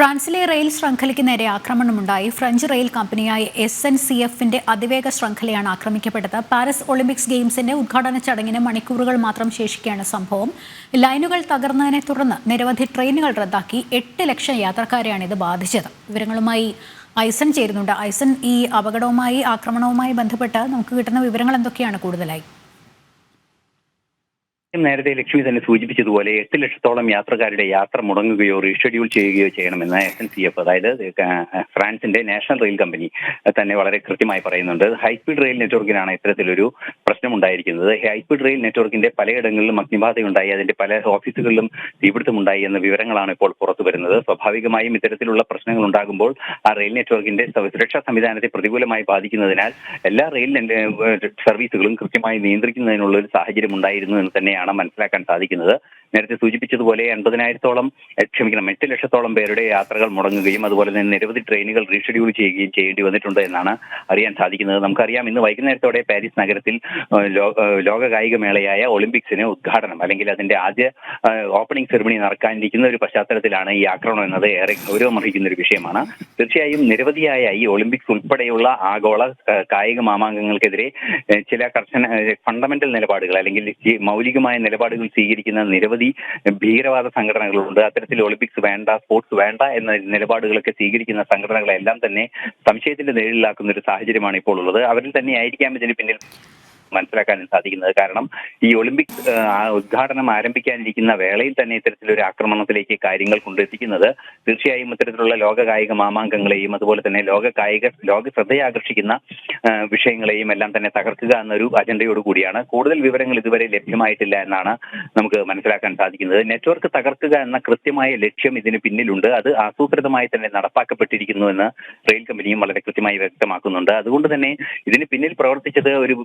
ഫ്രാൻസിലെ റെയിൽ ശൃംഖലയ്ക്ക് നേരെ ആക്രമണമുണ്ടായി. ഫ്രഞ്ച് റെയിൽ കമ്പനിയായ എസ് എൻ സി എഫിന്റെ അതിവേഗ ശൃംഖലയാണ് ആക്രമിക്കപ്പെട്ടത്. പാരീസ് ഒളിമ്പിക്സ് ഗെയിംസിന്റെ ഉദ്ഘാടന ചടങ്ങിന് മണിക്കൂറുകൾ മാത്രം ശേഷിക്കുകയാണ് സംഭവം. ലൈനുകൾ തകർന്നതിനെ തുടർന്ന് നിരവധി ട്രെയിനുകൾ റദ്ദാക്കി എട്ട് ലക്ഷം യാത്രക്കാരെയാണ് ഇത് ബാധിച്ചത്. വിവരങ്ങളുമായി ഐസൻ ചേരുന്നുണ്ട്. ഐസൻ ഈ അപകടവുമായി ആക്രമണവുമായി ബന്ധപ്പെട്ട് നമുക്ക് കിട്ടുന്ന വിവരങ്ങൾ എന്തൊക്കെയാണ് കൂടുതലായി? നേരത്തെ ലക്ഷ്മി തന്നെ സൂചിപ്പിച്ചതുപോലെ എട്ട് ലക്ഷത്തോളം യാത്രക്കാരുടെ യാത്ര മുടങ്ങുകയോ റീഷെഡ്യൂൾ ചെയ്യുകയോ ചെയ്യണമെന്ന് എസ് എൻ സി എഫ് അതായത് ഫ്രാൻസിന്റെ നാഷണൽ റെയിൽ കമ്പനി തന്നെ വളരെ കൃത്യമായി പറയുന്നുണ്ട്. ഹൈസ്പീഡ് റെയിൽ നെറ്റ്വർക്കിനാണ് ഇത്തരത്തിലൊരു പ്രശ്നമുണ്ടായിരിക്കുന്നത്. ഹൈസ്പീഡ് റെയിൽ നെറ്റ്വർക്കിന്റെ പലയിടങ്ങളിലും അഗ്നിബാധയുണ്ടായി അതിന്റെ പല ഓഫീസുകളിലും തീപിടുത്തമുണ്ടായി എന്ന വിവരങ്ങളാണ് ഇപ്പോൾ പുറത്തു വരുന്നത്. സ്വാഭാവികമായും ഇത്തരത്തിലുള്ള പ്രശ്നങ്ങൾ ഉണ്ടാകുമ്പോൾ ആ റെയിൽ നെറ്റ്വർക്കിന്റെ സുരക്ഷാ സംവിധാനത്തെ പ്രതികൂലമായി ബാധിക്കുന്നതിനാൽ എല്ലാ റെയിൽ സർവീസുകളും കൃത്യമായി നിയന്ത്രിക്കുന്നതിനുള്ള ഒരു സാഹചര്യം ഉണ്ടായിരുന്നു എന്ന് തന്നെയാണ് മനസ്സിലാക്കാൻ സാധിക്കുന്നത്. നേരത്തെ സൂചിപ്പിച്ചതുപോലെ എൺപതിനായിരത്തോളം ക്ഷമിക്കണം എട്ട് ലക്ഷത്തോളം പേരുടെ യാത്രകൾ മുടങ്ങുകയും അതുപോലെ തന്നെ നിരവധി ട്രെയിനുകൾ റീഷെഡ്യൂൾ ചെയ്യുകയും ചെയ്യേണ്ടി വന്നിട്ടുണ്ട് എന്നാണ് അറിയാൻ സാധിക്കുന്നത്. നമുക്കറിയാം ഇന്ന് വൈകുന്നേരത്തോടെ പാരീസ് നഗരത്തിൽ ലോക കായിക മേളയായ ഒളിമ്പിക്സിന് ഉദ്ഘാടനം അല്ലെങ്കിൽ അതിന്റെ ആദ്യ ഓപ്പണിംഗ് സെറിമണി നടക്കാനിരിക്കുന്ന ഒരു പശ്ചാത്തലത്തിലാണ് ഈ ആക്രമണം എന്നത്. ഏറെ ഗൗരവമർഹിക്കുന്ന ഒരു വിഷയമാണ്. തീർച്ചയായും നിരവധിയായ ഈ ഒളിമ്പിക്സ് ഉൾപ്പെടെയുള്ള ആഗോള കായിക മാമാങ്കങ്ങൾക്കെതിരെ ചില കർശന ഫണ്ടമെന്റൽ നിലപാടുകൾ അല്ലെങ്കിൽ മൗലികമായ നിലപാടുകൾ സ്വീകരിക്കുന്ന നിരവധി ഭീകരവാദ സംഘടനകളുണ്ട്. അത്തരത്തിൽ ഒളിമ്പിക്സ് വേണ്ട സ്പോർട്സ് വേണ്ട എന്ന നിലപാടുകളൊക്കെ സ്വീകരിക്കുന്ന സംഘടനകളെല്ലാം തന്നെ സംശയത്തിന്റെ നിഴലിലാക്കുന്ന ഒരു സാഹചര്യമാണ് ഇപ്പോൾ ഉള്ളത് അവരിൽ തന്നെ ആയിരിക്കാം ഇതിന് പിന്നിൽ മനസ്സിലാക്കാൻ സാധിക്കുന്നത്. കാരണം ഈ ഒളിമ്പിക്സ് ഉദ്ഘാടനം ആരംഭിക്കാനിരിക്കുന്ന വേളയിൽ തന്നെ ഇത്തരത്തിലൊരു ആക്രമണത്തിലേക്ക് കാര്യങ്ങൾ കൊണ്ടെത്തിക്കുന്നത് തീർച്ചയായും ഇത്തരത്തിലുള്ള ലോക കായിക മാമാങ്കങ്ങളെയും അതുപോലെ തന്നെ ലോക കായിക ലോക ശ്രദ്ധയാകർഷിക്കുന്ന വിഷയങ്ങളെയും എല്ലാം തന്നെ തകർക്കുക എന്നൊരു അജണ്ടയോട് കൂടിയാണ്. കൂടുതൽ വിവരങ്ങൾ ഇതുവരെ ലഭ്യമായിട്ടില്ല എന്നാണ് നമുക്ക് മനസ്സിലാക്കാൻ സാധിക്കുന്നത്. നെറ്റ്വർക്ക് തകർക്കുക എന്ന കൃത്യമായ ലക്ഷ്യം ഇതിന് പിന്നിലുണ്ട്. അത് ആസൂത്രിതമായി തന്നെ നടപ്പാക്കപ്പെട്ടിരിക്കുന്നു എന്ന് റെയിൽ കമ്പനിയും വളരെ കൃത്യമായി വ്യക്തമാക്കുന്നുണ്ട്. അതുകൊണ്ട് തന്നെ ഇതിന് പിന്നിൽ പ്രവർത്തിച്ചത് ഒരു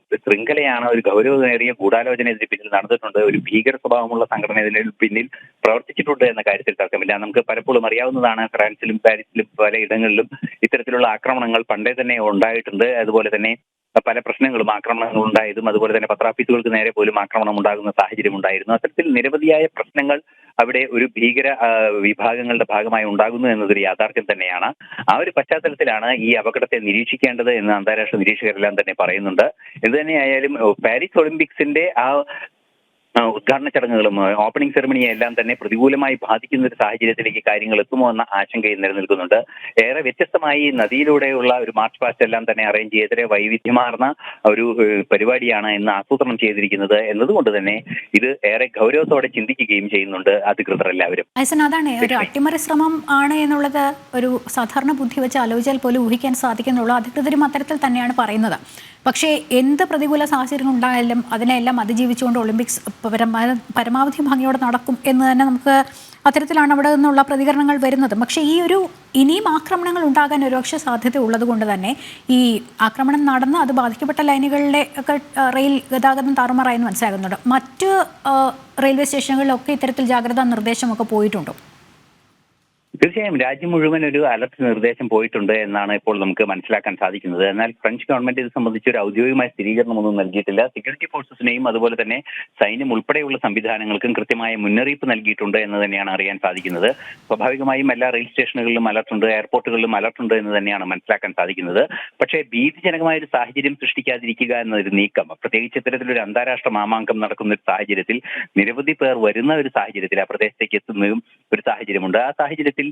ശൃംഖലയാണ് ഒരു ഗൗരവമേറിയ ഗൂഢാലോചന ഇതിന് പിന്നിൽ നടന്നിട്ടുണ്ട്. ഒരു ഭീകര സ്വഭാവമുള്ള സംഘടന ഇതിന് പിന്നിൽ പ്രവർത്തിച്ചിട്ടുണ്ട് എന്ന കാര്യത്തിൽ തർക്കമില്ല. നമുക്ക് പലപ്പോഴും അറിയാവുന്നതാണ് ഫ്രാൻസിലും പാരീസിലും പലയിടങ്ങളിലും ഇത്തരത്തിലുള്ള ആക്രമണങ്ങൾ പണ്ടേ തന്നെ ഉണ്ടായിട്ടുണ്ട്. അതുപോലെ തന്നെ പല പ്രശ്നങ്ങളും ആക്രമണങ്ങൾ ഉണ്ടായതും അതുപോലെ തന്നെ പത്രാഫീസുകൾക്ക് നേരെ പോലും ആക്രമണം ഉണ്ടാകുന്ന സാഹചര്യം ഉണ്ടായിരുന്നു. അത്തരത്തിൽ നിരവധിയായ പ്രശ്നങ്ങൾ അവിടെ ഒരു ഭീകര വിഭാഗങ്ങളുടെ ഭാഗമായി ഉണ്ടാകുന്നു എന്നതൊരു യാഥാർത്ഥ്യം തന്നെയാണ്. ആ ഒരു പശ്ചാത്തലത്തിലാണ് ഈ അപകടത്തെ നിരീക്ഷിക്കേണ്ടത് എന്ന് അന്താരാഷ്ട്ര നിരീക്ഷകരെല്ലാം തന്നെ പറയുന്നുണ്ട്. എന്ത് തന്നെയായാലും പാരീസ് ഒളിമ്പിക്സിന്റെ ആ ഉദ്ഘാടന ചടങ്ങുകളും ഓപ്പണിംഗ് സെറമണിയെ എല്ലാം തന്നെ പ്രതികൂലമായി ബാധിക്കുന്ന ഒരു സാഹചര്യത്തിലേക്ക് കാര്യങ്ങൾ എത്തുമോ എന്ന ആശങ്കയും നിലനിൽക്കുന്നുണ്ട്. ഏറെ വ്യത്യസ്തമായി നദിയിലൂടെയുള്ള ഒരു മാർച്ച് പാസ്റ്റ് എല്ലാം തന്നെ അറേഞ്ച് ചെയ്തത് വൈവിധ്യമാർന്ന ഒരു പരിപാടിയാണ് ഇന്ന് ആസൂത്രണം ചെയ്തിരിക്കുന്നത് എന്നതുകൊണ്ട് തന്നെ ഇത് ഏറെ ഗൗരവത്തോടെ ചിന്തിക്കുകയും ചെയ്യുന്നുണ്ട് അധികൃതർ എല്ലാവരും. അതാണ് ഒരു അട്ടിമറി ശ്രമം ആണ് എന്നുള്ളത് ഒരു സാധാരണ ബുദ്ധി വെച്ച് ആലോചിച്ചാൽ പോലും ഊഹിക്കാൻ സാധിക്കുന്നുള്ളൂ. അധികൃതരും അത്തരത്തിൽ തന്നെയാണ് പറയുന്നത്. പക്ഷേ എന്ത് പ്രതികൂല സാഹചര്യങ്ങൾ ഉണ്ടായാലും അതിനെല്ലാം അതിജീവിച്ചുകൊണ്ട് ഒളിമ്പിക്സ് പരമാ- പരമാവധി ഭംഗിയോടെ നടക്കും എന്ന് തന്നെ നമുക്ക് അത്തരത്തിലാണ് അവിടെ നിന്നുള്ള പ്രതികരണങ്ങൾ വരുന്നത്. പക്ഷേ ഈ ഒരു ഇനിയും ആക്രമണങ്ങൾ ഉണ്ടാകാൻ ഒരുപക്ഷെ സാധ്യത ഉള്ളതുകൊണ്ട് തന്നെ ഈ ആക്രമണം നടന്ന് അത് ബാധിക്കപ്പെട്ട ലൈനുകളിലെ ഒക്കെ റെയിൽ ഗതാഗതം താറുമാറായെന്ന് മനസ്സിലാകുന്നുണ്ട്. മറ്റ് റെയിൽവേ സ്റ്റേഷനുകളിലൊക്കെ ഇത്തരത്തിൽ ജാഗ്രതാ നിർദ്ദേശമൊക്കെ പോയിട്ടുണ്ടോ. തീർച്ചയായും രാജ്യം മുഴുവൻ ഒരു അലർട്ട് നിർദ്ദേശം പോയിട്ടുണ്ട് എന്നാണ് ഇപ്പോൾ നമുക്ക് മനസ്സിലാക്കാൻ സാധിക്കുന്നത്. എന്നാൽ ഫ്രഞ്ച് ഗവൺമെന്റ് ഇത് സംബന്ധിച്ച് ഒരു ഔദ്യോഗികമായ സ്ഥിരീകരണമൊന്നും നൽകിയിട്ടില്ല. സെക്യൂരിറ്റി ഫോഴ്സസിനെയും അതുപോലെ തന്നെ സൈന്യം ഉൾപ്പെടെയുള്ള സംവിധാനങ്ങൾക്കും കൃത്യമായ മുന്നറിയിപ്പ് നൽകിയിട്ടുണ്ട് എന്ന് തന്നെയാണ് അറിയാൻ സാധിക്കുന്നത്. സ്വാഭാവികമായും എല്ലാ റെയിൽ സ്റ്റേഷനുകളിലും അലർട്ടുണ്ട് എയർപോർട്ടുകളിലും അലർട്ടുണ്ട് എന്ന് തന്നെയാണ് മനസ്സിലാക്കാൻ സാധിക്കുന്നത്. പക്ഷേ ഭീതിജനകമായ ഒരു സാഹചര്യം സൃഷ്ടിക്കാതിരിക്കുക എന്നൊരു നീക്കം പ്രത്യേകിച്ച് ഇത്തരത്തിലൊരു അന്താരാഷ്ട്ര മാമാങ്കം നടക്കുന്ന ഒരു സാഹചര്യത്തിൽ നിരവധി പേർ വരുന്ന ഒരു സാഹചര്യത്തിൽ ആ പ്രദേശത്തേക്ക് എത്തുന്നതും ഒരു സാഹചര്യമുണ്ട്. ആ സാഹചര്യത്തിൽ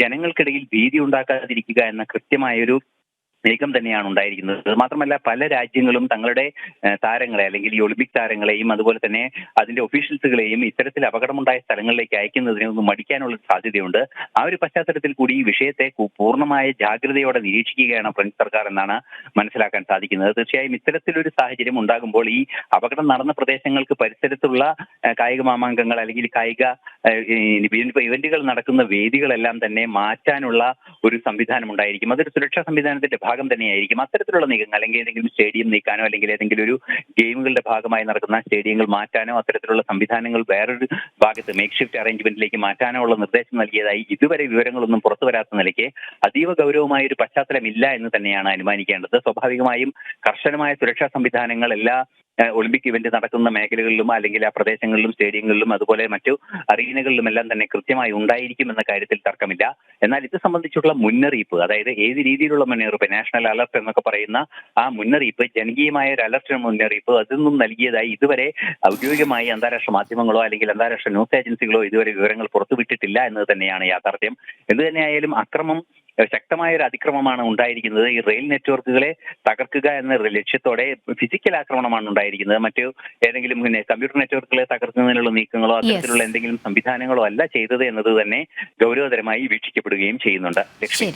ജനങ്ങൾക്കിടയിൽ ഭീതി ഉണ്ടാക്കാതിരിക്കുക എന്ന കൃത്യമായൊരു നീക്കം തന്നെയാണ് ഉണ്ടായിരിക്കുന്നത്. മാത്രമല്ല പല രാജ്യങ്ങളും തങ്ങളുടെ താരങ്ങളെ അല്ലെങ്കിൽ ഈ ഒളിമ്പിക് താരങ്ങളെയും അതുപോലെ തന്നെ അതിന്റെ ഒഫീഷ്യൽസുകളെയും ഇത്തരത്തിൽ അപകടമുണ്ടായ സ്ഥലങ്ങളിലേക്ക് അയക്കുന്നതിനെ ഒന്ന് മടിക്കാനുള്ള സാധ്യതയുണ്ട്. ആ ഒരു പശ്ചാത്തലത്തിൽ കൂടി ഈ വിഷയത്തെ പൂർണമായ ജാഗ്രതയോടെ നിരീക്ഷിക്കുകയാണ് ഫ്രഞ്ച് സർക്കാർ എന്നാണ് മനസ്സിലാക്കാൻ സാധിക്കുന്നത്. തീർച്ചയായും ഇത്തരത്തിലൊരു സാഹചര്യം ഉണ്ടാകുമ്പോൾ ഈ അപകടം നടന്ന പ്രദേശങ്ങൾക്ക് പരിസരത്തുള്ള കായിക മാമാങ്കങ്ങൾ അല്ലെങ്കിൽ കായിക ഇവന്റുകൾ നടക്കുന്ന വേദികളെല്ലാം തന്നെ മാറ്റാനുള്ള ഒരു സംവിധാനം ഉണ്ടായിരിക്കും അതൊരു സുരക്ഷാ സംവിധാനത്തിന്റെ ഭാഗം തന്നെയായിരിക്കും. അത്തരത്തിലുള്ള നീക്കങ്ങൾ അല്ലെങ്കിൽ ഏതെങ്കിലും സ്റ്റേഡിയം നീക്കാനോ അല്ലെങ്കിൽ ഏതെങ്കിലും ഒരു ഗെയിമുകളുടെ ഭാഗമായി നടക്കുന്ന സ്റ്റേഡിയങ്ങൾ മാറ്റാനോ അത്തരത്തിലുള്ള സംവിധാനങ്ങൾ വേറൊരു ഭാഗത്ത് മേക്ക് ഷിഫ്റ്റ് അറേഞ്ച്മെന്റിലേക്ക് മാറ്റാനോ ഉള്ള നിർദ്ദേശം നൽകിയതായി ഇതുവരെ വിവരങ്ങളൊന്നും പുറത്തു വരാത്ത നിലയ്ക്ക് അതീവ ഗൗരവമായ ഒരു പശ്ചാത്തലമില്ല എന്ന് തന്നെയാണ് അനുമാനിക്കേണ്ടത്. സ്വാഭാവികമായും കർശനമായ സുരക്ഷാ സംവിധാനങ്ങൾ എല്ലാ ഒളിമ്പിക് ഇവന്റ് നടക്കുന്ന മേഖലകളിലും അല്ലെങ്കിൽ ആ പ്രദേശങ്ങളിലും സ്റ്റേഡിയങ്ങളിലും അതുപോലെ മറ്റു അറീനകളിലും എല്ലാം തന്നെ കൃത്യമായി ഉണ്ടായിരിക്കും എന്ന കാര്യത്തിൽ തർക്കമില്ല. എന്നാൽ ഇത് സംബന്ധിച്ചുള്ള മുന്നറിയിപ്പ് അതായത് ഏത് രീതിയിലുള്ള മുന്നറിയിപ്പ് നാഷണൽ അലർട്ട് എന്നൊക്കെ പറയുന്ന ആ മുന്നറിയിപ്പ് ജനകീയമായ ഒരു അലർട്ട് മുന്നറിയിപ്പ് അതൊന്നും നൽകിയതായി ഇതുവരെ ഔദ്യോഗികമായി അന്താരാഷ്ട്ര മാധ്യമങ്ങളോ അല്ലെങ്കിൽ അന്താരാഷ്ട്ര ന്യൂസ് ഏജൻസികളോ ഇതുവരെ വിവരങ്ങൾ പുറത്തുവിട്ടിട്ടില്ല എന്നത് തന്നെയാണ് യാഥാർത്ഥ്യം. എന്ത് തന്നെയായാലും അക്രമം ശക്തമായ ഒരു അതിക്രമമാണ് ഉണ്ടായിരിക്കുന്നത്. ഈ റെയിൽ നെറ്റ്വർക്കുകളെ തകർക്കുക എന്ന ലക്ഷ്യത്തോടെ ഫിസിക്കൽ ആക്രമണമാണ് ഉണ്ടായിരിക്കുന്നത്. മറ്റു ഏതെങ്കിലും പിന്നെ കമ്പ്യൂട്ടർ നെറ്റ്വർക്കുകളെ തകർക്കുന്നതിനുള്ള നീക്കങ്ങളോ അത്തരത്തിലുള്ള എന്തെങ്കിലും സംവിധാനങ്ങളോ അല്ല ചെയ്തത് എന്നത് തന്നെ ഗൗരവതരമായി വീക്ഷിക്കപ്പെടുകയും ചെയ്യുന്നുണ്ട്. ലക്ഷ്മി.